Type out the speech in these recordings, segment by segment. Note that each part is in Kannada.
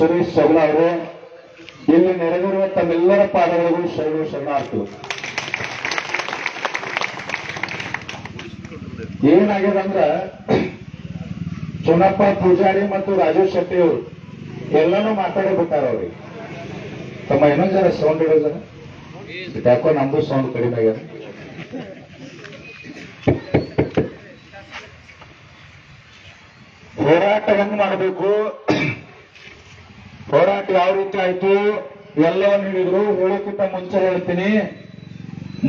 ಸುರೇಶ್ ಶರಣ ಅವರು, ಇಲ್ಲಿ ನೆರೆದಿರುವ ತಮ್ಮೆಲ್ಲರ ಪಾದಗಳಿಗೂ ಶರಣು ಶರಣಾರ್ಥಿಗಳು ಏನಾಗ್ಯದಂದ್ರ ಚುನಪ್ಪ ಪೂಜಾರಿ ಮತ್ತು ರಾಜು ಶೆಟ್ಟಿ ಅವರು ಎಲ್ಲಾನು ಮಾತಾಡೇ ಬಿಟ್ಟಾರ ಅವ್ರಿಗೆ ತಮ್ಮ ಇನ್ನೊಂದ್ ಜನ ಸೌಂಡ್ ಇಡೋ ಜನ ಯಾಕೋ ನಮ್ದು ಸೌಂಡ್ ಕಡಿಮೆ ಆಗ್ಯದ ಹೆಂಗ್ ಮಾಡಬೇಕು. ಹೋರಾಟ ಯಾವ ರೀತಿ ಆಯ್ತು ಎಲ್ಲವನ್ನು ಹೇಳಿದ್ರು ಹೇಳಕ್ಕಿಂತ ಮುಂಚೆ ಹೇಳ್ತೀನಿ.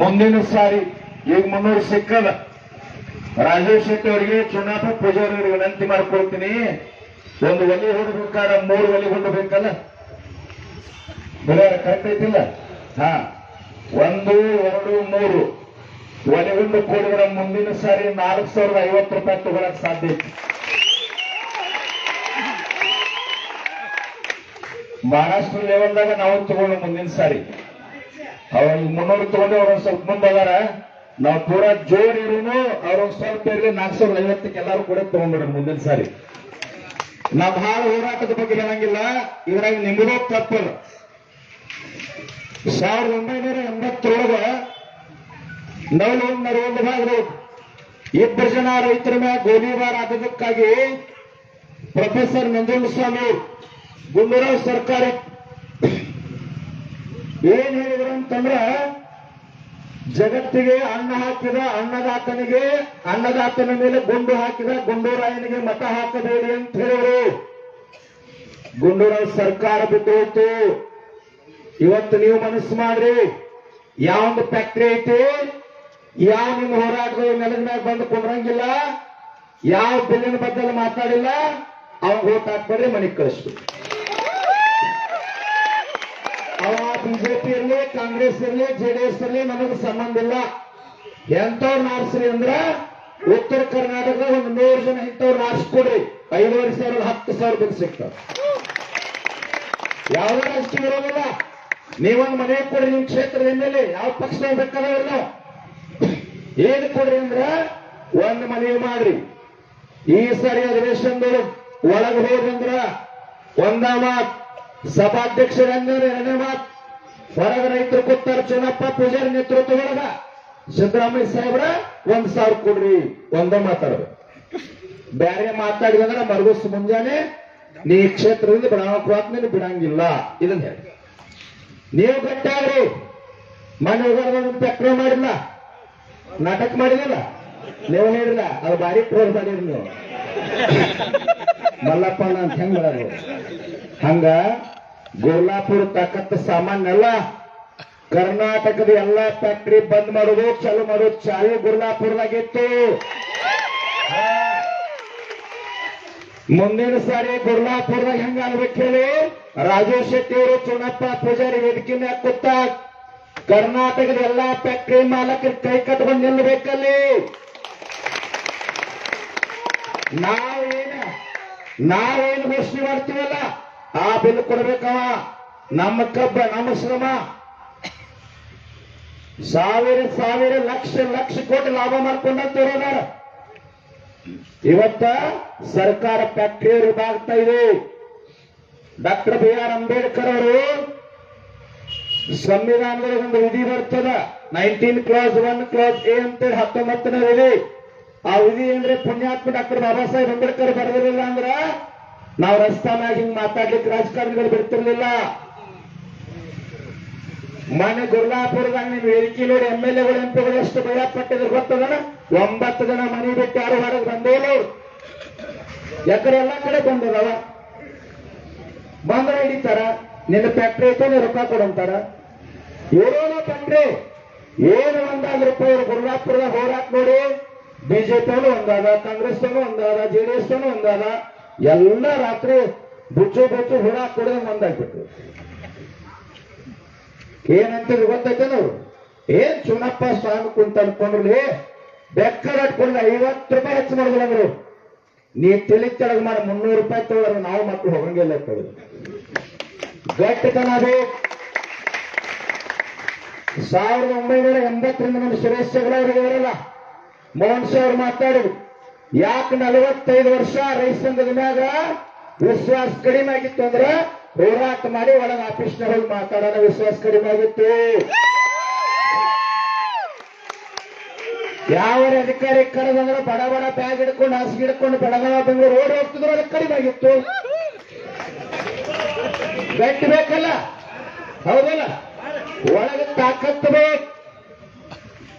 ಮುಂದಿನ ಸಾರಿ, ಈಗ ಮುನ್ನೂರು ಸಿಕ್ಕದ. ರಾಜೇಶ್ ಶೆಟ್ಟಿ ಅವರಿಗೆ ಚುನಾಪ ಪೂಜಾರಿ ಅವರಿಗೆ ವಿನಂತಿ ಮಾಡ್ಕೊಳ್ತೀನಿ. ಒಂದು ಒಲೆ ಹೊಡಬೇಕಾರ ಮೂರು ಒಲಿ ಹೊಡಬೇಕಲ್ಲ? ಕರೆಕ್ಟ್ ಐತಿಲ್ಲ? ಹಾ, ಒಂದು, ಎರಡು, ಮೂರು. ಒಲೆಗೊಂಡು ಕೂಡಿದ್ರೆ ಮುಂದಿನ ಸಾರಿ ನಾಲ್ಕು ಸಾವಿರದ ಐವತ್ತು ರೂಪಾಯಿ ತಗೊಳಕ್ ಸಾಧ್ಯ ಐತಿ. ಮಹಾರಾಷ್ಟ್ರ ಲೆವೆಲ್ದಾಗ ನಾವು ತಗೊಂಡು ಮುಂದಿನ ಸಾರಿ. ಅವ್ರ ಮುನ್ನೂರು ತಗೊಂಡು ಅವ್ರ ಸ್ವಲ್ಪ ಮುಂದೆ ಅದಾರ ನಾವು ಪೂರಾ ಜೋರ್ ಇರೋನು ಅವ್ರೊಂದ್ ಸ್ವಲ್ಪ ಇರಲಿ ನಾಲ್ಕು ಸಾವಿರದ ಐವತ್ತಕ್ಕೆ ಎಲ್ಲಾರು ಕೂಡ ತಗೊಂಡ್ಬಿಡ್ರಿ ಮುಂದಿನ ಸಾರಿ. ನಾವು ಭಾಳ ಹೋರಾಟದ ಬಗ್ಗೆ ಹೇಳಂಗಿಲ್ಲ. ಇದ್ರಾಗ ನಿಮಗೂ ತಪ್ಪಲ್ಲ ಸಾವಿರದ ಒಂಬೈನೂರ ಎಂಬತ್ತರೊಳಗ ನವಲೊಂದು ನರವೊಂದು ಭಾಗರು ಇಬ್ಬರು ಜನ ರೈತರ ಮ್ಯಾಗ ಗೋಲಿಬಾರ್ ಆಗೋದಕ್ಕಾಗಿ ಪ್ರೊಫೆಸರ್ ನಂಜುಂಡಸ್ವಾಮಿ ಗುಂಡೂರಾವ್ ಸರ್ಕಾರ ಏನ್ ಹೇಳಿದ್ರು ಅಂತಂದ್ರ, ಜಗತ್ತಿಗೆ ಅನ್ನ ಹಾಕಿದ ಅನ್ನದಾತನಿಗೆ, ಅನ್ನದಾತನ ಮೇಲೆ ಗುಂಡು ಹಾಕಿದ ಗುಂಡೂರಾಯನಿಗೆ ಮತ ಹಾಕಬೇಡಿ ಅಂತ ಹೇಳಿದ್ರು. ಗುಂಡೂರಾವ್ ಸರ್ಕಾರ ಬಿಟ್ಟು ಹೋಯ್ತು. ಇವತ್ತು ನೀವು ಮನಸ್ಸು ಮಾಡ್ರಿ ಯಾವೊಂದು ಫ್ಯಾಕ್ಟ್ರಿ ಐತಿ, ಯಾವ ನಿಮ್ಮ ಹೋರಾಟದ ನೆಲದ ಮ್ಯಾಗ ಬಂದು ಕೊಂಡ್ರಂಗಿಲ್ಲ, ಯಾವ ಬಿಲ್ಲಿನ ಬದ್ದಲ್ಲಿ ಮಾತಾಡಿಲ್ಲ, ಅವಾಗ ಓಟ್ ಹಾಕ್ಬೇಡ್ರಿ, ಮನೆಗೆ ಕಳಿಸ್ಬೇಕು. ಅವ ಬಿಜೆಪಿ ಇರ್ಲಿ ಕಾಂಗ್ರೆಸ್ ಇರ್ಲಿ ಜೆಡಿಎಸ್ ಇರ್ಲಿ ನಮಗೆ ಸಂಬಂಧ ಇಲ್ಲ. ಎಂತವ್ರು ನಾರ್ಸ್ರಿ ಅಂದ್ರ ಉತ್ತರ ಕರ್ನಾಟಕದ ಒಂದು ನೂರು ಜನ ಇಂಥವ್ರು ಆರಿಸ್ಕೊಡ್ರಿ ಐದುವರೆ ಸಾವಿರ ಹತ್ತು ಸಾವಿರ ಸಿಗ್ತಾವ ಯಾವುದೇ ರಾಜಕೀಯ ಇರೋದಿಲ್ಲ ನೀವೊಂದು ಮನೆ ಕೊಡ್ರಿ ನಿಮ್ ಕ್ಷೇತ್ರದ ಎಮ್ಮೆಲ್ಲೆ ಯಾವ ಪಕ್ಷ ಬೇಕಾದವ್ರಲ್ಲ ಏನ್ ಕೊಡ್ರಿ ಅಂದ್ರ ಒಂದ್ ಮನೆ ಮಾಡ್ರಿ. ಈ ಸರಿ ಅಧಿವೇಶನದವರು ಒಳಗೆ ಹೋದ್ರಂದ್ರ ಒಂದ ಮಾತ್. ಸಭಾಧ್ಯಕ್ಷರಂದ್ರೆ ಧನ್ಯವಾದ. ಹೊರಗ ರೈತರು ಕೂತಾರ ಚುನಪ್ಪ ಪೂಜಾರಿ ನೇತೃತ್ವದೊಳಗ. ಸಿದ್ದರಾಮಯ್ಯ ಸಾಹೇಬ್ರ, ಒಂದ್ ಸಾವಿರ ಕೊಡ್ರಿ, ಒಂದ ಬ್ಯಾರೆ ಬೇರೆ ಮಾತಾಡಿದಂದ್ರ ಮರುಗಸ್ ಮುಂಜಾನೆ, ನೀ ಕ್ಷೇತ್ರದಿಂದ ಬಿಡಾಕ ಬಿಡಂಗಿಲ್ಲ ಇದನ್ನ ಹೇಳಿ. ನೀವು ಗಟ್ಟಾಗ್ರಿ. ಮನೆ ಪ್ರಕ್ರಿಯೆ ಮಾಡಿಲ್ಲ. ನಾಟಕ ಮಾಡಿದಿಲ್ಲ. ನೀವು ಹೇಳಿಲ್ಲ, ಅದು ಬಾರಿ ಕ್ರೋರ್ ಮಾಡಿರಿ ನೀವು. ಮಲ್ಲಪ್ಪ ಅಂತ ಹೆಂಗ್ ಮಾಡೋದು ಹಂಗ ಗೋಲಾಪುರ ತಕ್ಕಂತ ಸಾಮಾನ್ಯ ಕರ್ನಾಟಕದ ಎಲ್ಲಾ ಫ್ಯಾಕ್ಟ್ರಿ ಬಂದ್ ಮಾಡೋದು, ಚಾಲು ಮಾಡೋದು, ಚಾಲು ಗುರ್ಲಾಪುರದಾಗಿತ್ತು. ಮುಂದಿನ ಸಾರಿ ಗುರ್ಲಾಪುರದಾಗ ಹೆಂಗ ಅನ್ಬೇಕು ಹೇಳಿ? ರಾಜು ಶೆಟ್ಟಿ ಅವರು ಚುನಪ್ಪ ಪೂಜಾರಿ ವೇದಿಕೆ ಮ್ಯಾಗ ಕೂತ ಕರ್ನಾಟಕದ ಎಲ್ಲಾ ಫ್ಯಾಕ್ಟ್ರಿ ಮಾಲಕರ ಕೈ ಕಟ್ಕೊಂಡು ನಿಲ್ಲಬೇಕಲ್ಲಿ ನಾವೇನ ನಾವೇನು ಘೋಷಣೆ ಮಾಡ್ತೀವಲ್ಲ? ಆ ಬಿಲ್ ಕೊಡ್ಬೇಕವ ನಮ್ಮ ಕಬ್ಬ, ನಮ್ಮ ಶ್ರಮ. ಸಾವಿರ ಸಾವಿರ, ಲಕ್ಷ ಲಕ್ಷ ಕೋಟಿ ಲಾಭ ಮಾಡ್ಕೊಂಡಂತವ್ರದಾರ ಇವತ್ತ ಸರ್ಕಾರ ಫ್ಯಾಕ್ಟರಿ ಬಾಗ್ತಾ ಇದೆ. ಡಾಕ್ಟರ್ ಬಿ ಆರ್ ಅಂಬೇಡ್ಕರ್ ಅವರು ಸಂವಿಧಾನದಲ್ಲಿ ಒಂದು ವಿಧಿ ಬರ್ತದ. Nineteen clause one, clause A ಅಂತೇಳಿ ಹತ್ತೊಂಬತ್ತನೇ ವಿಧಿ. ಆ ವಿಧಿ ಅಂದ್ರೆ ಪುಣ್ಯಾತ್ಮ ಡಾಕ್ಟರ್ ಬಾಬಾ ಸಾಹೇಬ್ ಅಂಬೇಡ್ಕರ್ ಬರೆದಿರಲಿಲ್ಲ ಅಂದ್ರ ನಾವು ರಸ್ತಾನಾಗ ಹಿಂಗ್ ಮಾತಾಡ್ಲಿಕ್ಕೆ ರಾಜಕಾರಣಿಗಳು ಬಿಡ್ತಿರ್ಲಿಲ್ಲ ಮನೆ ಗುರ್ಲಾಪುರದಾಗ ನೀವು ವೇದಿಕೆ ನೋಡಿ ಎಂ ಎಲ್ ಎಗಳು ಎಂಪಿಗಳು ಎಷ್ಟು ಭಯಪಟ್ಟಿದ್ರು ಗೊತ್ತದನ ಒಂಬತ್ತು ಜನ ಮನೆ ಬಿಟ್ಟು ಯಾರು ಹೊರಗೆ ಅವ್ರು. ಯಾಕಂದ್ರೆ ಎಲ್ಲಾ ಕಡೆ ಬಂದದವ. ಬಂದ್ರೆ ಹಿಡಿತಾರ. ನಿನ್ನ ಫ್ಯಾಕ್ಟ್ರಿ ಐತೆ ರೊಕ್ಕ ಕೊಡಂತಾರ ಏನೋ ಫ್ಯಾಕ್ಟ್ರಿ ಏನು ಒಂದಾದ ರೂಪಾಯಿ ಅವ್ರು ಗುರುರಾಪುರದ ಹೋರಾಟ ನೋಡಿ ಬಿಜೆಪಿ ಒಂದಾದ ಕಾಂಗ್ರೆಸ್ ಒಂದಾದ ಜೆಡಿಎಸ್ ಒಂದಾದ. ಎಲ್ಲ ರಾತ್ರಿ ಬುಚ್ಚು ಬುಚ್ಚು ಹುಳ ಕೊಡೋ ಒಂದಾಗ್ಬಿಟ್ರು ಏನಂತ ಗೊತ್ತೈತೇನು ಅವ್ರು ಏನ್ ಚುನಪ್ಪ ಸ್ವಾಮಿ ಕುಂತ ಅನ್ಕೊಂಡ್ರಿ ಬೆಕ್ಕರ್ ಅಟ್ಕೊಂಡು ಐವತ್ತು ರೂಪಾಯಿ ಹೆಚ್ಚು ಮಾಡಿದ್ರು ಅಂದ್ರು. ನೀ ತಿಳಿ ತೆಳಗ್ ಮಾಡಿ, ಮುನ್ನೂರು ರೂಪಾಯಿ ತಗೊಳ್ರ ನಾವು ಮಕ್ಕಳು ಹೋಗಂಗಿಲ್ಲ ತಗೊಳ್ಳಿ ಗಟ್ಟಿತನ ಅದು. ಸಾವಿರದ ಒಂಬೈನೂರ ಎಂಬತ್ತರಿಂದ ನಮ್ಮ ಚಗಲ ಅವರಿಗೆ ಇರಲ್ಲ ಮೋಹನ್ ಅವ್ರು ಮಾತಾಡಿದ್ರು. ಯಾಕೆ ನಲವತ್ತೈದು ವರ್ಷ ರೈತ ಸಂಘದ ಮ್ಯಾಗ ವಿಶ್ವಾಸ ಕಡಿಮೆ ಆಗಿತ್ತು ಅಂದ್ರ ಹೋರಾಟ ಮಾಡಿ ಒಳಗೆ ಆಫೀಸ್ನ ಹೋಗಿ ಮಾತಾಡೋಣ, ವಿಶ್ವಾಸ ಕಡಿಮೆ ಆಗಿತ್ತು. ಯಾವ ಅಧಿಕಾರಿ ಕರೆದಂದ್ರೆ ಬಡ ಬಡ ಬ್ಯಾಗ್ ಹಿಡ್ಕೊಂಡು, ಹಾಸಿಗೆ ಹಿಡ್ಕೊಂಡು ಬೆಳಗಾವ, ಬೆಂಗಳೂರು ಓಡಿ ಹೋಗ್ತಿದ್ರು ಅದಕ್ಕೆ ಕಡಿಮೆ ಆಗಿತ್ತು. ಗಟ್ಟಿ ಬೇಕಲ್ಲ? ಹೌದಲ್ಲ? ಒಳಗೆ ತಾಕತ್ತು ಬೇಕು.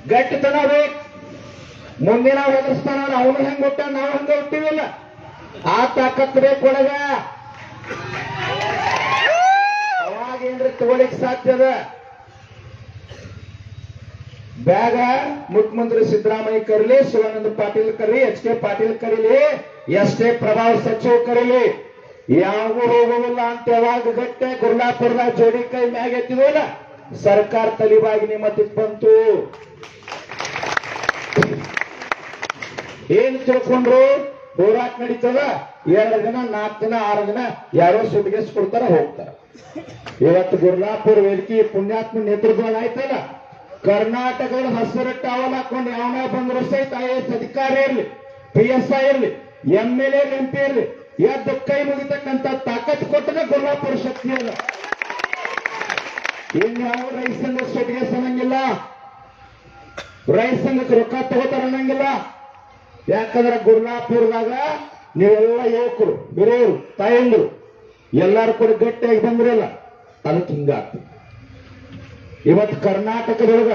ಗಟ್ಟಿತನ ಬೇಕು. ಮುಂದಿನ ಒದಗಿಸ್ತಾನ ಅವನು ಹೆಂಗ್ ಹುಟ್ಟ ನಾವು ಹಂಗ ಹುಟ್ಟಿವಿಲ್ಲ. ಆ ತಾಕತ್ ಬೇಕು ಒಳಗ. ಅವಾಗ ಏನ್ರಿ ತಗೊಳಿಕ್ ಸಾಧ್ಯದ ಬ್ಯಾಗ ಮುಖ್ಯಮಂತ್ರಿ ಸಿದ್ದರಾಮಯ್ಯ ಕರೀಲಿ, ಶಿವಾನಂದ ಪಾಟೀಲ್ ಕರೀಲಿ, ಎಚ್ ಕೆ ಪಾಟೀಲ್ ಕರೀಲಿ ಎಷ್ಟೇ ಪ್ರಭಾವ ಸಚಿವ ಕರೀಲಿ. ಯಾವಾಗೂ ಹೋಗುವುದಿಲ್ಲ ಅಂತ ಯಾವಾಗ ಗಟ್ಟೆ ಗುರ್ಲಾಪುರದ ಜೋಡಿ ಕೈ ಮ್ಯಾಗ ಸರ್ಕಾರ ತಲಿಬಾಗಿ ನಿಮ್ಮ ಬಂತು. ಏನ್ ತಿಳ್ಕೊಂಡ್ರು? ಹೋರಾಟ ನಡೀತದ? ಎರಡು ದಿನ, ನಾಲ್ಕು ದಿನ, ಆರು ದಿನ ಯಾರೋ ಸುಟ್ಗೇಸ್ ಕೊಡ್ತಾರ ಹೋಗ್ತಾರ. ಇವತ್ತು ಗುರುನಾಪುರ್ ವೇದಿಕೆ ಪುಣ್ಯಾತ್ಮ ನೇತೃತ್ವ ಆಯ್ತಲ್ಲ? ಕರ್ನಾಟಕದ ಹಸಿರಟ್ಟ ಅವನ ಹಾಕೊಂಡು ಯಾವನ ಬಂದ್ರು ಸಹಿತ ಐ ಅಧಿಕಾರಿ ಇರ್ಲಿ, ಪಿ ಎಸ್ ಐ ಇರ್ಲಿ, M L A, M P ಇರ್ಲಿ, ಎದ್ದು ಕೈ ಮುಗಿತಕ್ಕಂತ ತಾಕತ್ ಕೊಟ್ಟರೆ ಗುರ್ಲಾಪುರ ಶಕ್ತಿ ಅಲ್ಲ ಇನ್ಯಾವ ರೈತ ಸಂಘ ಸುಟ್ಗೇಸ್ ಅನ್ನಂಗಿಲ್ಲ ರೈತ ಸಂಘಕ್ಕೆ ರೊಕ್ಕ ತಗೋತಾರ ಅನ್ನಂಗಿಲ್ಲ? ಯಾಕಂದ್ರೆ ಗುರ್ಲಾಪುರದಾಗ ನೀವೆಲ್ಲ ಯುವಕರು, ಹಿರಿಯರು, ತಾಯಂದ್ರು, ಎಲ್ಲರೂ ಕೂಡ ಗಟ್ಟಿಯಾಗಿ ಬಂದ್ರಲ್ಲ ಅದಕ್ಕೆ ಹಿಂಗಾಗ್ತದೆ ಇವತ್ತು ಕರ್ನಾಟಕದೊಳಗ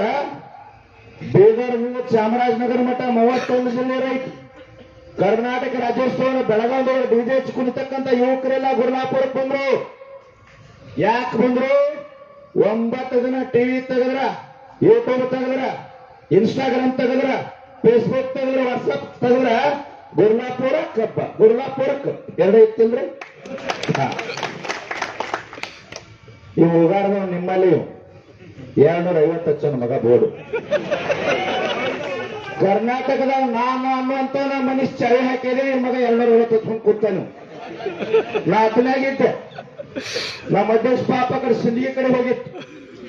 ಬೀದರ್ನಿಂದ ಚಾಮರಾಜನಗರ ಮಠ ಮೂವತ್ತೊಂದು ಜಿಲ್ಲೆ ರೈತ ಕರ್ನಾಟಕ ರಾಜ್ಯೋತ್ಸವ ಬೆಳಗಾವಿ ಡಿಜೆ ಹಚ್ಚಿ ಕುಣಿತಕ್ಕಂತ ಯುವಕರೆಲ್ಲ ಗುರ್ಲಾಪುರಕ್ಕೆ ಬಂದ್ರು. ಯಾಕೆ ಬಂದ್ರು? ಒಂಬತ್ತು ಜನ ಟಿವಿ ತೆಗೆದ್ರ ಯೂಟ್ಯೂಬ್ ತೆಗೆದ್ರ ಇನ್ಸ್ಟಾಗ್ರಾಮ್ ತೆಗೆದ್ರ ಫೇಸ್ಬುಕ್ ತಗೊಂಡ್ರೆ ವಾಟ್ಸಪ್ ತೆಗೆದ್ರ ಗುರುನಾಪುರ ಕಬ್ಬ. ಗುರುನಾಪುರ ಕಪ್ ಎರಡ ಇತ್ತಿಲ್ರಿ? ಇವು ಉಗಾಡ್ದವ್ ನಿಮ್ಮಲ್ಲಿ ಎರಡ್ನೂರ ಐವತ್ತು ಹಚ್ಚನ ಮಗ ಬೋರ್ಡು. ಕರ್ನಾಟಕದ ನಾನು ಅನ್ನುವಂತ ಮನುಷ್ಯ ಚಳಿ ಹಾಕಿದ್ರೆ ಮಗ ಎರಡ್ನೂರ ಐವತ್ತು ಹಚ್ಕೊಂಡು ಕೂತಾನು ನಾ ಅತನಾಗಿದ್ದೆ ನಮ್ಮ ಅಧ್ಯಕ್ಷ ಪಾಪ ಕಡೆ ಸಿಂಧಿಗೆ ಕಡೆ ಹೋಗಿತ್ತು.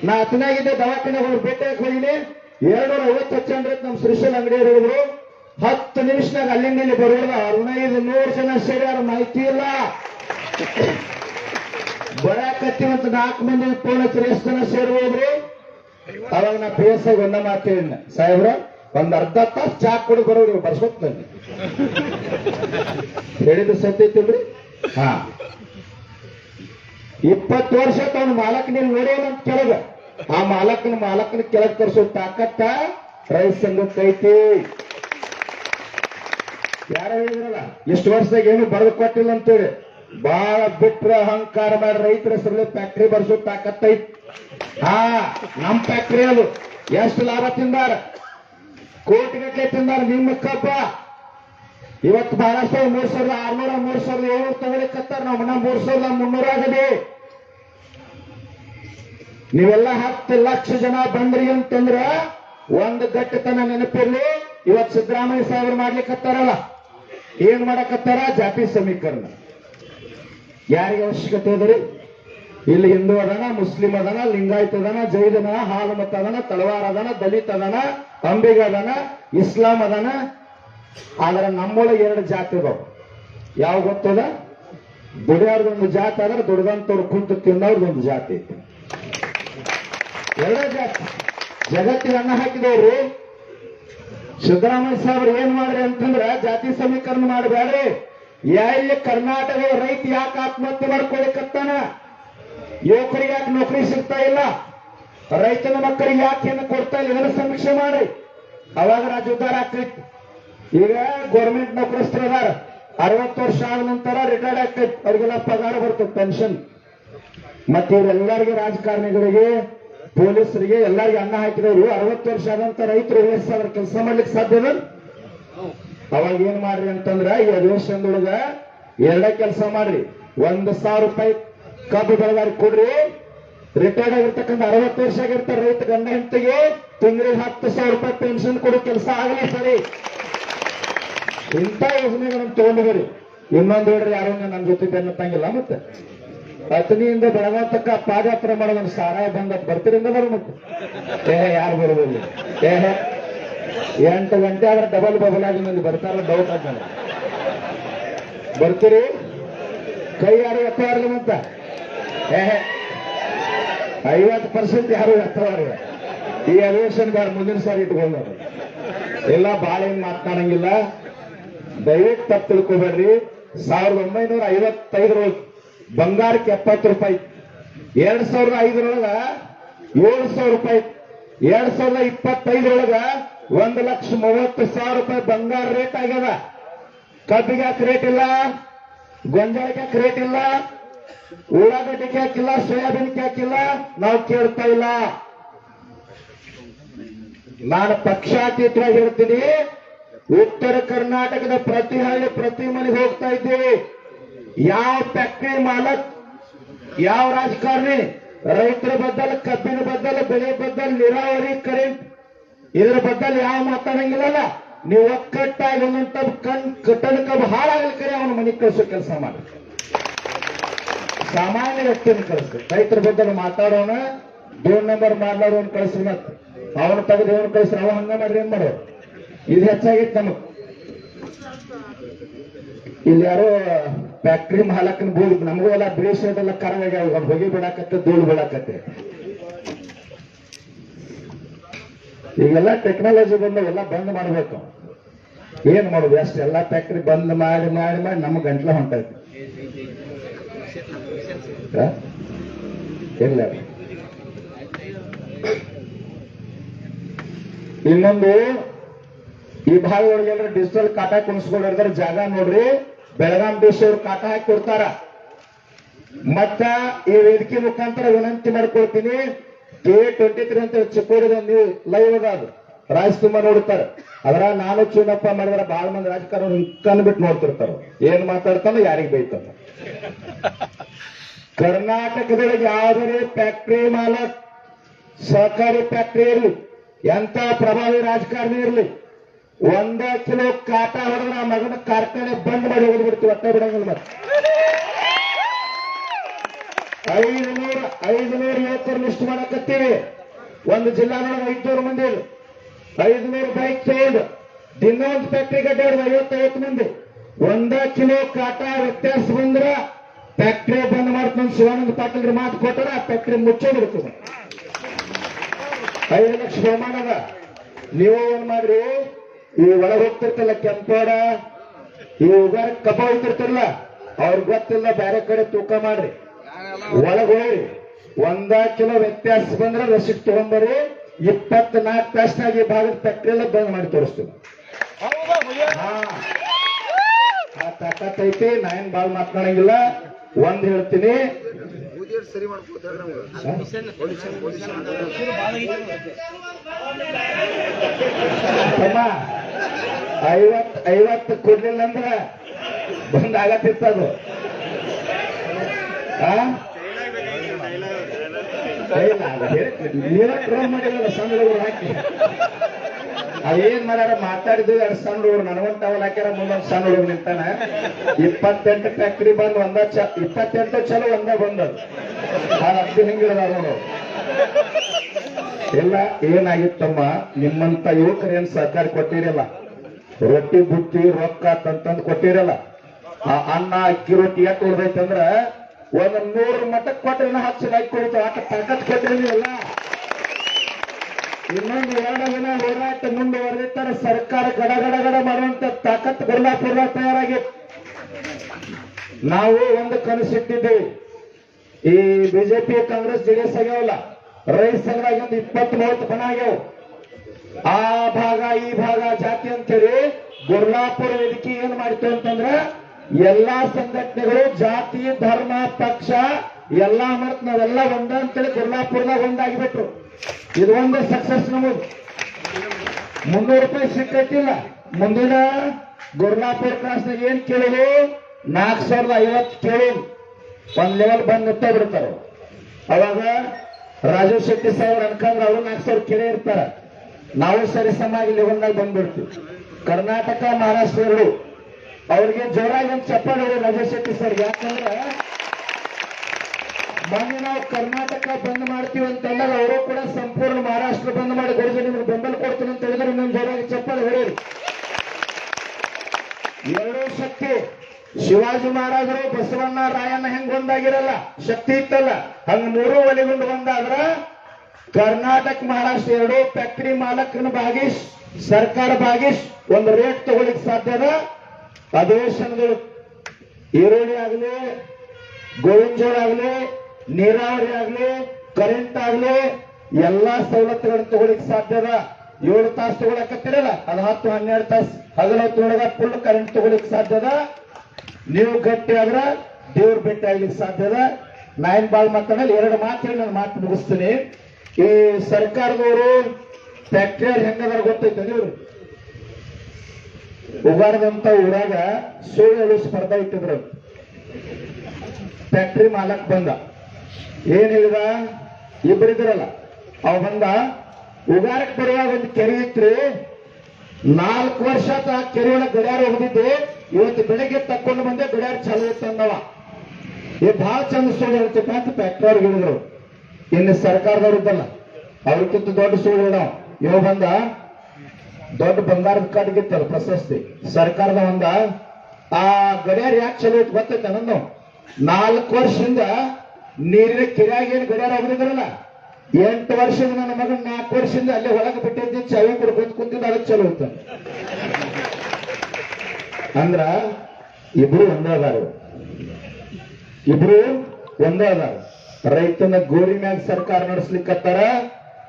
ನಾ ಅತನಾಗಿದ್ದೆ ದವಾಖಾನೆ ಹೋಗಿ ಭೇಟಿಯಾಗಿ ಹೋಗಿನಿ ಎರಡ್ನೂರ ಐವತ್ತು ಹಚ್ಚಂದ್ರೆ ನಮ್ಮ ಶ್ರೀಶೈಲ ಅಂಗಡಿ ಹೇಳಿದ್ರು. ಹತ್ತು ನಿಮಿಷನಾಗ ಅಲ್ಲಿಂದ ಇಲ್ಲಿ ಬರೋದ ಹದಿನೈದು, ನೂರು ಜನ ಸೇರ್ಯಾರ ಮಾಹಿತಿ ಇಲ್ಲ. ಬರಾಕತ್ತೀವಂತ ನಾಲ್ಕು ಮಂದಿ ಪೂರ್ಣ ಹಚ್ಚಿ ಎಷ್ಟು ಜನ ಸೇರಿ ಹೋದ್ರಿ? ಅವಾಗ ನಾ ಐ ಒಂದ ಮಾತು ಸಾಹೇಬ್ರ, ಒಂದ್ ಅರ್ಧ ತಾಸು ಚಾ ಕೊಡಿ ಬರೋರಿ ಬರ್ಸ್ಕೊತ್ ನಂಗೆ ಹೇಳಿದ್ದು ಸತ್ಯ ಐತಿಲ್ರಿ ಹಾ. ಇಪ್ಪತ್ತು ವರ್ಷ ಅವ್ನ ಮಾಲಕ್ ನೀವು ನೋಡೋಣ ಅಂತ ಕೆಳಗ. ಆ ಮಾಲಕನ ಮಾಲಕನ ಕೆಳಗೆ ತರಿಸೋ ತಾಕತ್ತ ರೈತ ಸಂಘಕ್ಕೈತಿ ಯಾರ ಹೇಳಿದ್ರಲ್ಲ ಎಷ್ಟು ವರ್ಷದಾಗ ಏನು ಬರೆದು ಕೊಟ್ಟಿಲ್ಲ ಅಂತೇಳಿ. ಬಹಳ ಬಿಟ್ರ ಅಹಂಕಾರ ಮಾಡಿ ರೈತರ ಹೆಸರಲ್ಲಿ ಫ್ಯಾಕ್ಟ್ರಿ ಬರ್ಸೋ ತಾಕತ್ತೈತಿ ಹಾ, ನಮ್ ಫ್ಯಾಕ್ಟ್ರಿ ಅದು. ಎಷ್ಟು ಲಾಭ ತಿಂದಾರ? ಕೋಟಿಗಟ್ಟಲೆ ತಿಂದಾರ ನಿಮ್ಮ ಕಪ್ಪ. ಇವತ್ತು ಮಹಾರಾಷ್ಟ್ರ ಮೂರ್ ಸಾವಿರದ ಆರ್ನೂರ ಮೂರ್ ಸಾವಿರದ ಏಳ್ನೂರ ತಗೊಳಿಕತ್ತಾರ ನಾವು ಮನ ಮೂರ್ ಸಾವಿರದ ಮುನ್ನೂರ ಆಗದೆ ನೀವೆಲ್ಲ ಹತ್ತು ಲಕ್ಷ ಜನ ಬಂದ್ರಿ ಅಂತಂದ್ರ ಒಂದು ಗಟ್ಟತನ ನೆನಪಿರ್ಲಿ. ಇವತ್ ಸಿದ್ದರಾಮಯ್ಯ ಸಾಹೇಬ್ರು ಮಾಡ್ಲಿಕ್ಕತ್ತಾರಲ್ಲ? ಏನ್ ಮಾಡಕತ್ತಾರ? ಜಾತಿ ಸಮೀಕರಣ. ಯಾರಿಗೆ ಅವಶ್ಯಕತೆ ಅದರಿ ಇಲ್ಲಿ ಹಿಂದೂ ಅದನ, ಮುಸ್ಲಿಂ ಅದನ, ಲಿಂಗಾಯತ್ ಅದನ ಜೈದನ ಹಾಲು ಮತ ಅದನ ತಲವಾರ್ ಅದನ, ದಲಿತ ಅದನ, ಅಂಬಿಗ ಅದನ, ಇಸ್ಲಾಂ ಅದನ. ಆದ್ರೆ ನಮ್ಮೊಳಗೆ ಎರಡು ಜಾತಿ ಅದಾವ. ಯಾವ ಗೊತ್ತದ? ದುಡಿಯೋರ್ದೊಂದು ಜಾತಿ ಆದ್ರೆ ದುಡ್ದಂತವ್ರು ಕುಂತು ತಿನ್ನೋರ್ದೊಂದು ಜಾತಿ ಐತಿ. ಎರಡೇ ಜಾತಿ ಜಗತ್ತಿಗೆ ಅನ್ನ ಹಾಕಿದವರು ಸಿದ್ದರಾಮಯ್ಯ ಸಾಹೇಬ್ರು ಏನ್ ಮಾಡ್ರಿ ಅಂತಂದ್ರ ಜಾತಿ ಸಮೀಕರಣ ಮಾಡಬೇಡ್ರಿ. ಎಲ್ಲಿ ಕರ್ನಾಟಕದ ರೈತ ಯಾಕೆ ಆತ್ಮಹತ್ಯೆ ಮಾಡ್ಕೊಳಕತ್ತಾನ ಯುವಕರಿಗೆ ಯಾಕೆ ನೌಕರಿ ಸಿಗ್ತಾ ಇಲ್ಲ? ರೈತನ ಮಕ್ಕಳಿಗೆ ಯಾಕೆ ಏನು ಕೊಡ್ತಾ ಇಲ್ಲ? ಇದನ್ನ ಸಮೀಕ್ಷೆ ಮಾಡಿ ಅವಾಗ ರಾಜ್ಯ ಉದ್ದಾರ ಆಗ್ತೈತಿ. ಈಗ ಗೌರ್ಮೆಂಟ್ ನೌಕರಿಸ್ತಾರ ಅರವತ್ತು ವರ್ಷ ಆದ ನಂತರ ರಿಟೈರ್ಡ್ ಆಗ್ತೈತಿ. ಅವ್ರಿಗೆಲ್ಲ ಪಗಾರ ಬರ್ತದೆ ಪೆನ್ಷನ್ ಮತ್ತೆ ಇವರೆಲ್ಲರಿಗೆ ರಾಜಕಾರಣಿಗಳಿಗೆ ಪೊಲೀಸರಿಗೆ ಎಲ್ಲರಿಗೆ ಅನ್ನ ಹಾಕಿದವರು ಅರವತ್ತು ವರ್ಷ ಆದಂತ ರೈತರು ವಯಸ್ಸಾದ್ರ ಕೆಲಸ ಮಾಡ್ಲಿಕ್ಕೆ ಸಾಧ್ಯವ ಅವಾಗ ಏನ್ ಮಾಡ್ರಿ ಅಂತಂದ್ರ ಈ ಅಧಿವೇಶನದೊಳಗ ಎರಡೇ ಕೆಲಸ ಮಾಡ್ರಿ. ಒಂದ್ ಸಾವಿರ ರೂಪಾಯಿ ಕಬ್ಬು ಬೆಳೆದಾರಿ ಕೊಡ್ರಿ. ರಿಟೈರ್ಡ್ ಆಗಿರ್ತಕ್ಕಂಥ ಅರವತ್ತು ವರ್ಷ ಆಗಿರ್ತಾರ ರೈತ ಗಂಡ ಹೆಂಡತಿಗೆ ತಿಂಗಳಿಗೆ ಹತ್ತು ಸಾವಿರ ರೂಪಾಯಿ ಪೆನ್ಷನ್ ಕೊಡೋ ಕೆಲಸ ಆಗಲಿ ಸರಿ. ಇಂಥ ಯೋಜನೆಗಳನ್ನು ತಗೊಂಡಿದ್ರಿ ಇನ್ನೊಂದು ಹೇಳ್ರಿ ಯಾರೋ ನನ್ನ ಜೊತೆ ಬೆನ್ನತ್ತಂಗಿಲ್ಲ ಮತ್ತೆ. ಅತನಿಯಿಂದ ಬೆಳಗಾವ್ ತಕ್ಕ ಪಾದಯಾತ್ರೆ ಮಾಡೋದನ್ನ ಸಾರಾಯ ಬಂದ ಬರ್ತೀರಿಂದ ಬರ್ಬೇಕು ಏ, ಯಾರು ಬರೋದಿಲ್ಲ ಏ ಎಂಟು ಗಂಟೆ ಆದ್ರೆ ಡಬಲ್ ಬಬಲ್ ಆಗಿ ನಿಮ್ಗೆ ಬರ್ತಾರ ಡೌಟ್ ಆಗ ಬರ್ತೀರಿ? ಕೈ ಯಾರು ಅಂತ ಮತ್ತ? ಐವತ್ತು ಪರ್ಸೆಂಟ್ ಯಾರು ಎತ್ತವಾರ ಈ ಅಧಿವೇಶನ್ ಬೇಡ ಮುಂದಿನ ಸಾರಿ ಇಟ್ಕೊಂಡು ಎಲ್ಲ ಬಾಳ ಮಾತನಾಡಂಗಿಲ್ಲ. ದಯವಿಟ್ಟು ತಪ್ಪು ತಿಳ್ಕೊಬೇಡ್ರಿ. ಸಾವಿರದ ಒಂಬೈನೂರ ಐವತ್ತೈದರೊಳಗೆ ಬಂಗಾರಕ್ಕೆ ಎಪ್ಪತ್ತು ರೂಪಾಯಿ. ಎರಡ್ ಸಾವಿರದ ಐದರೊಳಗ ಏಳು ಸಾವಿರ ರೂಪಾಯಿ. ಎರಡ್ ಸಾವಿರದ ಇಪ್ಪತ್ತೈದರೊಳಗ ಒಂದ್ ಲಕ್ಷ ಮೂವತ್ತು ಸಾವಿರ ರೂಪಾಯಿ ಬಂಗಾರ ರೇಟ್ ಆಗ್ಯದ. ಕಬ್ಬಿಗೆ ಯಾಕೆ ರೇಟ್ ಇಲ್ಲ, ಗೊಂಜಾಳಕ್ಕೆ ಯಾಕೆ ರೇಟ್ ಇಲ್ಲ, ಉಳ್ಳಾಗಡ್ಡಿಗೆ ಹಾಕಿಲ್ಲ ಸೋಯಾಬೀನ್ಗೆ ಹಾಕಿಲ್ಲ ನಾವು ಕೇಳ್ತಾ ಇಲ್ಲ. ನಾನು ಪಕ್ಷಾತೀತವಾಗಿ ಹೇಳ್ತೀನಿ, ಉತ್ತರ ಕರ್ನಾಟಕದ ಪ್ರತಿ ಹಳ್ಳಿ ಪ್ರತಿ ಮನೆಗೆ ಹೋಗ್ತಾ ಇದ್ದೀವಿ. ಯಾವ ಫ್ಯಾಕ್ಟರಿ ಮಾಲಕ್, ಯಾವ ರಾಜಕಾರಣಿ, ರೈತರ ಬದಲ್ ಕಬ್ಬಿನ ಬದಲ್ ಬೆಳೆ ಬದಲ್ ನೀರಾವರಿ ಕರೆಂಟ್ ಇದ್ರ ಬದಲ್ ಯಾವ ಮಾತಾಡಂಗಿಲ್ಲಲ್ಲ? ನೀವು ಒಕ್ಕಟ್ಟಾಗಿ ಒಂದೊಂದ್ ಕಣ್ ಕಟ್ಟಣ ಕಬ್ಬು ಹಾಳಾಗಲಿ ಕರೆ, ಅವನ ಮನೆ ಕಳಿಸೋ ಕೆಲಸ ಮಾಡಿ. ಸಾಮಾನ್ಯ ವ್ಯಕ್ತಿಯನ್ನು ಕಳಿಸ್ತು ರೈತರ ಬದ್ದಲ್ ಮಾತಾಡೋಣ ದೋನ್ ನಂಬರ್ ಮಾಡ್ಲಾರೋನ್ ಕಳಿಸ್ರಿ ಮತ್ ಅವನ ತೆಗೆದು ಅವನು ಕಳಿಸ್ರಿ, ಅವ ಹಂಗ ಮಾಡ್ರಿ ಏನ್ ಮಾಡೋ ಇದು ಹೆಚ್ಚಾಗಿತ್ತು ನಮಗ್. ಇಲ್ಲಿ ಯಾರೋ ಫ್ಯಾಕ್ಟ್ರಿ ಮಾಲಕನ ಬೋಲ್ ನಮಗೂ ಎಲ್ಲ ಬೆಳೆಸೋದೆಲ್ಲ ಕರವಾಗಿ ಅವ್ರು ಹೊಗೆ ಬಿಡಾಕತ್ತೆ, ಧೂಳು ಬಿಡಾಕತ್ತೆ. ಈಗೆಲ್ಲ ಟೆಕ್ನಾಲಜಿ ಬಂದು ಎಲ್ಲ ಬಂದ್ ಮಾಡಬೇಕು. ಏನ್ ಮಾಡೋದು? ಅಷ್ಟು ಎಲ್ಲ ಫ್ಯಾಕ್ಟ್ರಿ ಬಂದ್ ಮಾಡಿ ಮಾಡಿ ಮಾಡಿ ನಮ್ಮ ಗಂಟ್ಲ ಹೊಂಟೈತಿ. ಇಲ್ಲ. ಇನ್ನೊಂದು ಈ ಭಾಗ ಒಳಗೆ ಡಿಜಿಟಲ್ ಕಾಟ ಕುಣಿಸ್ಕೊಂಡಿರ್ತಾರೆ ಜಾಗ ನೋಡ್ರಿ. ಬೆಳಗಾಂ ಅವ್ರು ಕಾಟ ಹಾಕಿ ಕೊಡ್ತಾರ. ಮತ್ತ ಈ ವೇದಿಕೆ ಮುಖಾಂತರ ವಿನಂತಿ ಮಾಡ್ಕೊಳ್ತೀನಿ. ಕೆ ಟ್ವೆಂಟಿ ತ್ರೀ ಅಂತ ಚಿಕ್ಕೋಡಿದ ನೀವು ಲೈವ್ ಅದ ಅದು. ರಾಜ್ ತುಂಬಾ ನೋಡ್ತಾರೆ. ಅದರ ನಾನು ಚೂನಪ್ಪ ಮಾಡಿದ್ರೆ ಬಹಳ ಮಂದಿ ರಾಜಕಾರಣ ಕಣ್ ಬಿಟ್ಟು ನೋಡ್ತಿರ್ತಾರ. ಏನ್ ಮಾತಾಡ್ತಾನೋ ಯಾರಿಗ್ ಬೈತಾನ. ಕರ್ನಾಟಕದೊಳಗೆ ಯಾವುದೇ ಫ್ಯಾಕ್ಟರಿ ಮಾಲಕ್ ಸಹಕಾರಿ ಫ್ಯಾಕ್ಟರಿ ಇರಲಿ, ಎಂತ ಪ್ರಭಾವಿ ರಾಜಕಾರಣಿ ಇರಲಿ ಒಂದ ಕಿಲೋ ಕಾಟ ಹೊಡೆದ್ರೆ ಆ ಮಗನ ಕಾರ್ಖಾನೆ ಬಂದ್ ಮಾಡಿ ಹೋಗಿ ಬಿಡ್ತೀವಿ ಒಟ್ಟ ಬಿಡಂಗಿಲ್ಲ ಮತ್ತೆ. ಐದು ನೂರ ಐದು ನೂರ ಯುವಕರು ಲಿಸ್ಟ್ ಮಾಡಕತ್ತೀವಿ. ಒಂದು ಜಿಲ್ಲಾದೊಳಗೆ ಐದ್ನೂರು ಮಂದಿ ಇಲ್ಲ ಐದು ನೂರು ಬೈಕ್ ತಗೊಂಡು ದಿನ ಒಂದು ಫ್ಯಾಕ್ಟ್ರಿ ಗಡ್ಡಾಡ್ದು ಐವತ್ತೈವತ್ತು ಮಂದಿ. ಒಂದ ಕಿಲೋ ಕಾಟ ವ್ಯತ್ಯಾಸ ಬಂದ್ರ ಫ್ಯಾಕ್ಟ್ರಿ ಬಂದ್ ಮಾಡ್ಕೊಂಡು ಶಿವಾನಂದ ಪಾಟೀಲ್ ಮಾತು ಕೊಟ್ಟರ, ಆ ಫ್ಯಾಕ್ಟ್ರಿ ಮುಚ್ಚೋದಿರ್ತದೆ ಐದು ಲಕ್ಷ ಬಹುಮಾನದ ನೀವು ಏನ್ ಮಾಡ್ರಿ? ಈ ಒಳಗೆ ಹೋಗ್ತಿರ್ತಲ್ಲ ಕೆಂಪೇಡ, ಈ ಉಗಾರ ಕಬ್ಬ ಹೋಗ್ತಿರ್ತಾರಲ್ಲ ಅವ್ರಿಗೆ ಗೊತ್ತಿಲ್ಲ ಬೇರೆ ಕಡೆ ತೂಕ ಮಾಡ್ರಿ. ಒಳಗ್ ಹೋಗ್ರಿ. ಒಂದ ಕಿಲೋ ವ್ಯತ್ಯಾಸ ಬಂದ್ರೆ ರಸೀಟ್ ತಗೊಂಬರ್ರಿ. ಇಪ್ಪತ್ನಾಲ್ಕು ತಾಸ್ನಾಗ ಈ ಭಾಗದ ಫ್ಯಾಕ್ಟ್ರಿ ಬಂದ್ ಮಾಡಿ ತೋರಿಸ್ತೀವಿ ಆ ತಾಕತ್ ಐತಿ ನಾ ಏನ್ ಬಾಳ್ ಮಾತನಾಡಂಗಿಲ್ಲ. ಒಂದ್ ಹೇಳ್ತೀನಿ. ಬೂದಿಯರ್ ಸರಿ ಐವತ್ತು ಕೊಡ್ಲಿಲ್ಲ ಅಂದ್ರ ಬಂದ್ ಆಗತ್ತಿತ್ತದು ಆ? ಇಲ್ಲ, ಅದು ಮಾಡಿರಲ್ಲ ಸಣ್ಣ ಹಾಕಿ. ಅವೇನ್ ಮಾಡ್ಯಾರ ಮಾತಾಡಿದ್ವಿ ಎರಡು ಸಣ್ಣ ಹುಡುಗರು ನನಗೊಂದು ಅವಲ್ ಹಾಕ್ಯಾರ ಮುಂದೊಂದು ಸಣ್ಣ ಹುಡುಗರು ನಿಂತಾನ. ಇಪ್ಪತ್ತೆಂಟು ಫ್ಯಾಕ್ಟ್ರಿ ಬಂದ್ ಒಂದ ಚ ಇಪ್ಪತ್ತೆಂಟು ಚಲೋ ಒಂದ ಬಂದದು ಅರ್ಜಿ ಹಿಂಗಿಡದ ನೋಡು ಎಲ್ಲ ಏನಾಗಿತ್ತಮ್ಮ, ನಿಮ್ಮಂತ ಯುವಕರು ಏನ್ ಸಹಕಾರ ಕೊಟ್ಟಿರಲ್ಲ? ರೊಟ್ಟಿ ಬುತ್ತಿ, ರೊಕ್ಕ ತಂತಂದು ಕೊಟ್ಟಿರಲ್ಲ? ಆ ಅನ್ನ, ಅಕ್ಕಿ ರೊಟ್ಟಿ ಯಾಕೆ ಉಳ್ದೈತಂದ್ರ ಒಂದ್ ನೂರು ಮಟ್ಟ ಕೊಟ್ರೆ ಹತ್ತು ಸಲ ಕೊಡಿತು ಆಟ ತಾಕತ್ ಕೊಟ್ಟಿರಲಿಲ್ಲ ಇನ್ನೊಂದು ಎರಡು ದಿನ ಹೋರಾಟ ಮುಂದುವರೆದಿರ್ತಾರೆ ಸರ್ಕಾರ ಗಡ ಗಡ ಮಾಡುವಂತ ತಾಕತ್ ಗುರ್ಲಾಪುರ ತಯಾರಾಗಿತ್ತು ನಾವು ಒಂದು ಕನಸಿಟ್ಟಿದ್ದೇವೆ. ಈ ಬಿಜೆಪಿ, ಕಾಂಗ್ರೆಸ್, ಜೆಡಿಎಸ್ ಆಗ್ಯಾವಲ್ಲ ರೈತ ಒಂದು ಇಪ್ಪತ್ತು, ಮೂವತ್ತು ಬಣ ಆಗ್ಯಾವ. ಆ ಭಾಗ, ಈ ಭಾಗ ಜಾತಿ ಅಂತೇಳಿ ಗುರ್ಲಾಪುರ ವೇದಿಕೆ ಏನ್ ಮಾಡಿತು ಅಂತಂದ್ರ ಎಲ್ಲಾ ಸಂಘಟನೆಗಳು, ಜಾತಿ, ಧರ್ಮ, ಪಕ್ಷ, ಎಲ್ಲಾ ಮತ್ ನಾವೆಲ್ಲ ಒಂದ ಅಂತೇಳಿ ಗುರ್ಲಾಪುರದಾಗ ಒಂದಾಗಿಬಿಟ್ರು ಇದು ಒಂದು ಸಕ್ಸಸ್ ನಮಗೆ ಮುನ್ನೂರು ರೂಪಾಯಿ ಸಿಕ್ಕೈತಿಲ್ಲ ಮುಂದಿನ ಗುರ್ಲಾಪುರ ಕ್ಲಾಸ್ನಾಗ ಏನ್ ಕೇಳಿದ್ರು? ನಾಲ್ಕು ಸಾವಿರದ ಐವತ್ತು ಕೇಳಿದ್ರು. ಒಂದ್ ಲೆವೆಲ್ ಬಂದ್ ನಿಂತ ಬಿಡ್ತಾರ. ಅವಾಗ ರಾಜು ಶೆಟ್ಟಿ ಸಾಹೇಬ್ ಅನ್ಕಂದ್ರ ಅವರು ನಾಲ್ಕು ಸಾವಿರ ಕೆರೆ ಇರ್ತಾರ. ನಾವು ಸರಿ ಸಮಾಗಿ ಲೆವೆಲ್ನಾಗ ಬಂದ್ಬಿಡ್ತೀವಿ. ಕರ್ನಾಟಕ, ಮಹಾರಾಷ್ಟ್ರ ಎರಡು. ಅವ್ರಿಗೆ ಜೋರಾಗಿ ಒಂದು ಚಪ್ಪಾಳೆ ರಾಜು ಶೆಟ್ಟಿ ಸರ್ ಯಾಕಂದ್ರೆ ಮೊನ್ನೆ ನಾವು ಕರ್ನಾಟಕ ಬಂದ್ ಮಾಡ್ತೀವಿ ಅಂತಂದಾಗ ಅವರು ಕೂಡ ಸಂಪೂರ್ಣ ಮಹಾರಾಷ್ಟ್ರ ಬಂದ್ ಮಾಡಿ ಗುರುಜಿ ನಿಮ್ಗೆ ಬೆಂಬಲ ಕೊಡ್ತೀನಿ ಅಂತ ಹೇಳಿದ್ರೆ ಇನ್ನೊಂದು ಜೋರಾಗಿ ಚಪ್ಪಾಳೆ ಹೊಡೀರಿ ಎರಡೂ ಶಕ್ತಿ ಶಿವಾಜಿ ಮಹಾರಾಜರು ಬಸವಣ್ಣ ರಾಯಣ್ಣ ಹೆಂಗ್ ಒಂದಾಗಿರಲ್ಲ? ಶಕ್ತಿ ಇತ್ತಲ್ಲ? ಹಂಗ ಮೂರು ಒಲಿಗೊಂಡು ಒಂದಾದ್ರ? ಕರ್ನಾಟಕ ಮಹಾರಾಷ್ಟ್ರ ಎರಡು ಫ್ಯಾಕ್ಟರಿ ಮಾಲಕನ ಭಾಗಿಸ್ ಸರ್ಕಾರ ಭಾಗಿಸ್ ಒಂದು ರೇಟ್ ತಗೊಳಿಕ್ ಸಾಧ್ಯದ ಅಧಿವೇಶನಗಳು ಈರುಳ್ಳಿ ಆಗಲಿ ಗೋವಿಂಜೋಳ ಆಗ್ಲಿ, ನೀರಾವರಿ ಆಗ್ಲಿ ಕರೆಂಟ್ ಆಗ್ಲಿ, ಎಲ್ಲಾ ಸವಲತ್ತುಗಳನ್ನ ತಗೊಳಿಕ್ ಸಾಧ್ಯದ ಏಳು ತಾಸು ತಗೊಳಕತ್ತಿರಲ್ಲ? ಅದು ಹತ್ತು ಹನ್ನೆರಡು ತಾಸು. ಹಗಲೊತ್ತೊಳಗ ಫುಲ್ ಕರೆಂಟ್ ತಗೊಳಿಕ್ ಸಾಧ್ಯದ ನೀವು ಗಟ್ಟಿ ಆದ್ರೆ ದೇವ್ರ ಭೇಟಿ ಆಗ್ಲಿಕ್ಕೆ ಸಾಧ್ಯದ ನಾಯನ್ ಬಾಳ್ ಮಾತಾಡಲ್ಲ ಎರಡು ಮಾತು ನಾನು ಮಾತು ಮುಗಿಸ್ತೀನಿ. ಈ ಸರ್ಕಾರದವರು ಫ್ಯಾಕ್ಟರಿ ಹೆಂಗದಾರ ಗೊತ್ತೈತೆ ನೀವು ಉಗಾರದಂತ ಊರಾಗ ಸುಳ್ಳು ಸ್ಪರ್ಧೆ ಇಟ್ಟಿದ್ರು. ಫ್ಯಾಕ್ಟ್ರಿ ಮಾಲಕ್ ಬಂದ. ಏನ್ ಹೇಳಿದ? ಇಬ್ಬರಿದ್ರಲ್ಲ ಅವ ಬಂದ ಉಗಾರಕ್ ಬರುವಾಗ ಒಂದು ಕೆರೆ ಇತ್ರಿ. ನಾಲ್ಕು ವರ್ಷ ಆ ಗಡಿಯಾರ ಹೋಗಿದ್ದೆ ಇವತ್ತು ಬೆಳಗ್ಗೆ ತಕ್ಕೊಂಡು ಬಂದೆ ಗಡಿಯಾರ ಚಲೋ ಅಂದವ. ಏ ಬಹಳ ಚಂದ ಸುಳ್ಳು ಹೇಳ್ತೈತೆ ಅಂತ ಫ್ಯಾಕ್ಟರಿ ಹೇಳಿದ್ರು. ಇನ್ನು ಸರ್ಕಾರದವ್ರು ಇದ್ದಲ್ಲ. ಅವ್ರಿಗಿಂತ ದೊಡ್ಡ ಸುಳ್ಳು ಹೇಳೋ. ಇವ ಬಂದ, ದೊಡ್ಡ ಬಂಗಾರದ ಕಡ್ಗಿತ್ತಲ್ಲ ಪ್ರಶಸ್ತಿ. ಸರ್ಕಾರದ ಒಂದ. ಆ ಗಡಿಯಾರ ಯಾಕೆ ಚಲೋ ಇತ್ತು ಗೊತ್ತೈತೆ ನನ್ನ ನಾಲ್ಕು ವರ್ಷದಿಂದ ನೀರಿನ ಕೆರೆಯಾಗ ಏನು ಗಡಿಯಾರ ಹೋಗಿದ್ರಲ್ಲ ಎಂಟು ವರ್ಷದ ನನ್ನ ಮಗನ ನಾಲ್ಕು ವರ್ಷದಿಂದ ಅಲ್ಲೇ ಒಳಗೆ ಬಿಟ್ಟಿದ್ದೆ, ಚಾವಿ ಕೊಡ್ಕೊಂಡು ಕುಂತಿದ್ದ, ಅದಕ್ಕೆ ಚಲೋ ಇತ್ತು ಅಂದ್ರ ಇಬ್ರು ಒಂದೇ ಅದಾರ. ಇಬ್ರು ಒಂದೇ ಅದಾರ. ರೈತನ ಗೋರಿ ಮ್ಯಾಗ ಸರ್ಕಾರ ನಡೆಸ್ಲಿಕ್ಕತ್ತಾರ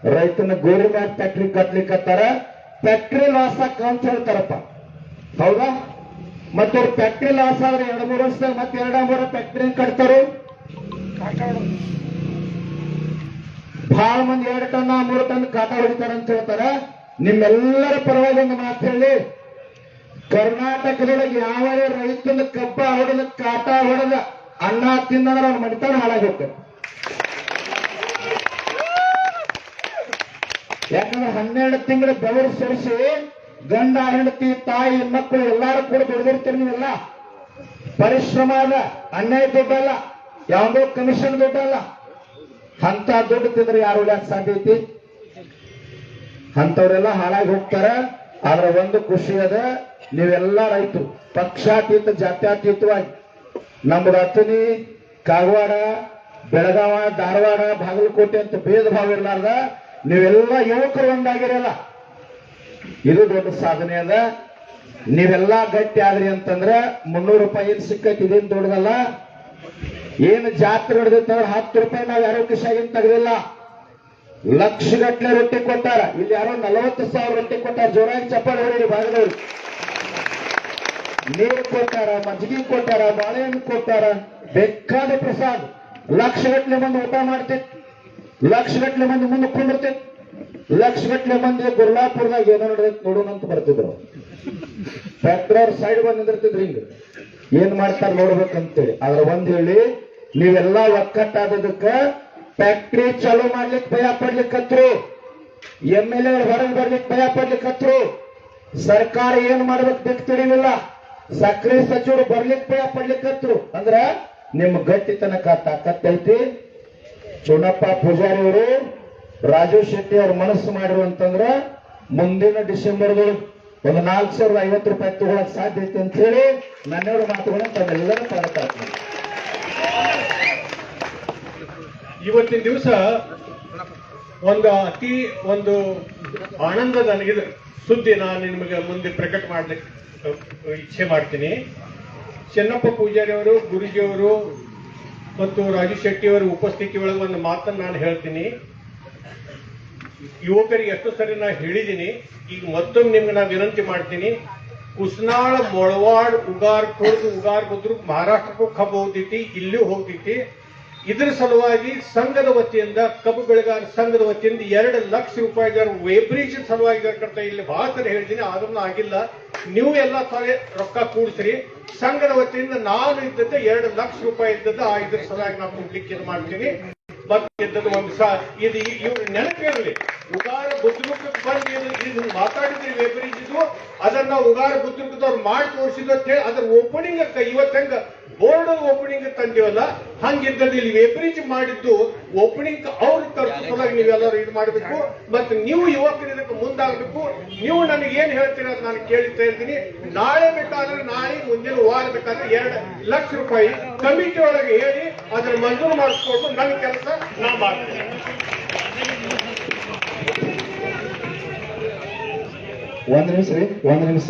ರೈತನ ಗೋರಿ ಮ್ಯಾಗ ಫ್ಯಾಕ್ಟ್ರಿ ಕಟ್ಲಿಕ್ಕತ್ತಾರ ಫ್ಯಾಕ್ಟ್ರಿ ಲಾಸ್ ಅಂತ ಹೇಳ್ತಾರಪ್ಪ. ಹೌದಾ? ಮತ್ತೆ ಅವ್ರ ಫ್ಯಾಕ್ಟ್ರಿ ಲಾಸ್ ಆದ್ರೆ ಎರಡು ಮೂರು ವರ್ಷದಾಗ ಮತ್ತೆ ಎರಡ ಮೂರ ಫ್ಯಾಕ್ಟ್ರಿ ಕಟ್ತಾರು? ಬಹಳ ಮಂದಿ ಎರಡು ಟನ್ ಮೂರು ಟನ್ ಕಾಟ ಹೊಡಿತಾರ ಅಂತ ಹೇಳ್ತಾರ. ನಿಮ್ಮೆಲ್ಲರ ಪರವಾಗಿ ಒಂದು ಮಾತು ಹೇಳಿ. ಕರ್ನಾಟಕದೊಳಗೆ ಯಾವ ರೈತನ ಕಬ್ಬ ಹೊಡೆದ, ಕಾಟ ಹೊಡೆದ ಅನ್ನ ತಿಂದಂದ್ರೆ ಅವ್ನ ಮಣಿತಾನ ಹಾಳಾಗಿ ಹೋಗ್ತಾರೆ ಯಾಕಂದ್ರೆ ಹನ್ನೆರಡು ತಿಂಗಳ ಬೆವರು ಸರಿಸಿ, ಗಂಡ, ಹೆಂಡತಿ, ತಾಯಿ, ಮಕ್ಕಳು ಎಲ್ಲಾರು ಕೂಡ ದುಡಿದಿರ್ತೀರಿ ನೀವೆಲ್ಲ. ಪರಿಶ್ರಮ ಅದ ಅನ್ಯಾಯ ದುಡ್ಡಲ್ಲ ಯಾವುದೋ ಕಮಿಷನ್ ದುಡ್ಡಲ್ಲ ಅಂತ ದುಡ್ಡು ತಿಂದ್ರೆ ಯಾರು ಉಳಿಯಕ್ ಸಾಧ್ಯ ಐತಿ? ಅಂತವ್ರೆಲ್ಲ ಹಾಳಾಗಿ ಹೋಗ್ತಾರ. ಆದ್ರೆ ಒಂದು ಖುಷಿ ಅದ, ನೀವೆಲ್ಲ ರೈತರು. ಪಕ್ಷಾತೀತ, ಜಾತ್ಯಾತೀತವಾಗಿ. ನಮ್ಮ ಅತನಿ ಕಾಗವಾಡ, ಬೆಳಗಾವ, ಧಾರವಾಡ, ಬಾಗಲಕೋಟೆ ಅಂತ ಭೇದ ಭಾವ ಇರಲಾರ್ದ, ನೀವೆಲ್ಲ ಯುವಕರು ಒಂದಾಗಿರಲ್ಲ. ಇದು ದೊಡ್ಡ ಸಾಧನೆ ಅದ. ನೀವೆಲ್ಲ ಗಟ್ಟಿ ಆದ್ರಿ ಅಂತಂದ್ರೆ ಮುನ್ನೂರು ರೂಪಾಯಿ ಏನ್ ಸಿಕ್ಕೈತಿ ಇದೇನು ದೊಡ್ಡದಲ್ಲ. ಏನು ಜಾತ್ರೆ ನಡೆದಿತ್ತಂದ್ರೆ ಹತ್ತು ರೂಪಾಯಿ ನಾವು ಯಾರೋ ಕಿಶಾಗಿನ್ ತೆಗೆದಿಲ್ಲ. ಲಕ್ಷ ಗಟ್ಟಲೆ ರೊಟ್ಟಿ ಕೊಟ್ಟಾರ ಇಲ್ಲಿ ಯಾರೋ ನಲವತ್ತು ಸಾವಿರ ರೊಟ್ಟಿ ಕೊಟ್ಟಾರ. ಜೋರಾಗಿ ಚಪ್ಪಾಳೆ ಹೊಡಿ ಭಾಗದವ್ರು ನೀರು ಕೊಟ್ಟಾರ, ಮಜ್ಜಿಗೆ ಕೊಟ್ಟಾರ, ಬಾಳೆಹಣ್ಣು ಕೊಟ್ಟಾರ, ಬೇಕಾದ ಪ್ರಸಾದ್. ಲಕ್ಷ ಗಟ್ಟಲೆ ಮಂದಿ ಊಟ ಮಾಡ್ತಿತ್ತು. ಲಕ್ಷ ಗಟ್ಟಲೆ ಮಂದಿ ಮುಂದೆ ಕುಂದಿರ್ತಿತ್ತು. ಲಕ್ಷ ಗಟ್ಟಲೆ ಮಂದಿ ಗುರ್ಲಾಪುರದಾಗ ಏನೋ ನಡೆದೈತೆ ನೋಡೋಣ ಅಂತ ಬರ್ತಿದ್ರು. ಫ್ಯಾಕ್ಟ್ರಿ ಸೈಡ್ ಬಂದು ನಿಂದಿರ್ತಿದ್ರು ಹಿಂಗ. ಏನ್ ಮಾಡ್ತಾರೆ ನೋಡ್ಬೇಕಂತೇಳಿ. ಆದ್ರೆ ಒಂದ್ ಹೇಳಿ, ನೀವೆಲ್ಲಾ ಒಕ್ಕಟ್ಟಾದದಕ್ಕ ಫ್ಯಾಕ್ಟ್ರಿ ಚಾಲೂ ಮಾಡ್ಲಿಕ್ಕೆ ಭಯ ಪಡ್ಲಿಕ್ಕತ್ರು. ಎಂ ಎಲ್ ಎ ಹೊರಗೆ ಬರ್ಲಿಕ್ಕೆ ಭಯ ಪಡ್ಲಿಕ್ಕತ್ರು. ಸರ್ಕಾರ ಏನ್ ಮಾಡ್ಬೇಕು ಬೇಕು ತಿಳಿಲಿಲ್ಲ ಸಕ್ರೆ ಸಚಿವರು ಬರ್ಲಿಕ್ಕೆ ಭಯ ಪಡ್ಲಿಕ್ಕತ್ರು. ಅಂದ್ರ ನಿಮ್ ಗಟ್ಟಿತನಕ ತಾಕತ್ತೈತಿ ಚುನಪ್ಪ ಪೂಜಾರಿ ಅವರು, ರಾಜು ಶೆಟ್ಟಿ ಅವ್ರ ಮನಸ್ಸು ಮಾಡಿರು ಅಂತಂದ್ರ ಮುಂದಿನ ಡಿಸೆಂಬರ್ದು ಒಂದು ನಾಲ್ಕು ಸಾವಿರದ ಐವತ್ತು ರೂಪಾಯಿ ತಗೊಳಕ್ ಐತಿ ಅಂತ ಹೇಳಿ ನನ್ನವ್ರ ಮಾತುಗಳನ್ನ ತಮ್ಮೆಲ್ಲರೂ ಪಾಲಕಾಗ್ತದೆ ಇವತ್ತಿನ ದಿವಸ ಒಂದು ಅತಿ ಒಂದು ಆನಂದ ನನಗಿದ. ಸುದ್ದಿ ನಾನು ನಿಮಗೆ ಮುಂದೆ ಪ್ರಕಟ ಮಾಡಲಿಕ್ಕೆ ಇಚ್ಛೆ ಮಾಡ್ತೀನಿ. ಚೆನ್ನಪ್ಪ ಪೂಜಾರಿ ಅವರು ಗುರುಜಿಯವರು ಮತ್ತು ರಾಜು ಶೆಟ್ಟಿ ಅವರ ಉಪಸ್ಥಿತಿ ಒಳಗೆ ಒಂದು ಮಾತನ್ನು ನಾನು ಹೇಳ್ತೀನಿ. ಯುವಕರಿಗೆ ಎಷ್ಟು ಸರಿ ನಾ ಹೇಳಿದ್ದೀನಿ ಈಗ ಮತ್ತೊಮ್ಮೆ ನಿಮ್ಗೆ ನಾನು ವಿನಂತಿ ಮಾಡ್ತೀನಿ. ಕುಸ್ನಾಳ ಮೊಳವಾಡ್ ಉಗಾರ್ ಕುರ್ದು ಉಗಾರ್ ಕುದ್ರು ಮಹಾರಾಷ್ಟ್ರಕ್ಕೂ ಕಬ್ಬು ಹೋಗ್ತೈತಿ ಇಲ್ಲೂ ಹೋಗ್ತೈತಿ. ಇದ್ರ ಸಲುವಾಗಿ ಸಂಘದ ವತಿಯಿಂದ ಕಬ್ಬು ಬೆಳೆಗಾರ ಸಂಘದ ವತಿಯಿಂದ ಎರಡು ಲಕ್ಷ ರೂಪಾಯಿಗಾರ ವೇಬ್ರಿಜ್ ಸಲುವಾಗಿ ಇಲ್ಲಿ ಬಹಳ ಹೇಳ್ತೀನಿ ಅದನ್ನ ಆಗಿಲ್ಲ. ನೀವು ಎಲ್ಲ ಸಾರಿ ರೊಕ್ಕ ಕೂಡಿಸ್ರಿ. ಸಂಘದ ವತಿಯಿಂದ ನಾನು ಇದ್ದದ್ದು ಎರಡು ಲಕ್ಷ ರೂಪಾಯಿ ಇದ್ದದ್ದು ಆ ಇದ್ರ ಸಲುವಾಗಿ ನಾವು ಕೊಡ್ಲಿಕ್ಕೆ ಇದು ಮಾಡ್ತೀನಿ ಇದ್ದದ್ದು ಒಂದು ಇದು ಇವ್ರ ನೆನಪಿರಲಿ ಉಗಾರ ಬುದ್ಧಿಮುಖ ಬಂದು ಇದು ಮಾತಾಡಿದ್ರಿ ವೇಬ್ರಿಜ್ ಇದು. ಅದನ್ನ ಉಗಾರ ಬುದ್ಧಿಮುಖದವ್ರು ಮಾಡಿ ತೋರಿಸಿದ್ರು ಅಂತ ಹೇಳಿ, ಅದ್ರ ಓಪನಿಂಗ್ ಇವತ್ತಂಗ ಬೋರ್ಡ್ ಓಪನಿಂಗ್ ತಂದಿವಲ್ಲ ಹಂಗಿದ್ದಲ್ಲಿ ಇಲ್ಲಿ ವೆಬ್ರಿಜ್ ಮಾಡಿದ್ದು ಓಪನಿಂಗ್ ಅವ್ರ ಸಲುವಾಗಿ ನೀವೆಲ್ಲರೂ ಇದು ಮಾಡಬೇಕು. ಮತ್ತೆ ನೀವು ಯುವಕರು ಇದಕ್ಕೆ ಮುಂದಾಗಬೇಕು. ನೀವು ನನಗೆ ಏನ್ ಹೇಳ್ತೀರ ಅಂತ ನಾನು ಕೇಳ್ತಾ ಇರ್ತೀನಿ ನಾಳೆ ಬೇಕಾದ್ರೆ ನಾಳೆ ಮುಂದಿನ ವಾರ ಬೇಕಾದ್ರೆ ಎರಡು ಲಕ್ಷ ರೂಪಾಯಿ ಕಮಿಟಿ ಒಳಗೆ ಹೇಳಿ ಅದನ್ನ ಮಂಜೂರು ಮಾಡಿಸ್ಕೊಂಡು ನನ್ನ ಕೆಲಸ ನಾ ಮಾಡ್ತೀನಿ. ಒಂದ್ ನಿಮಿಷ ರೀ ಒಂದ್ ನಿಮಿಷ.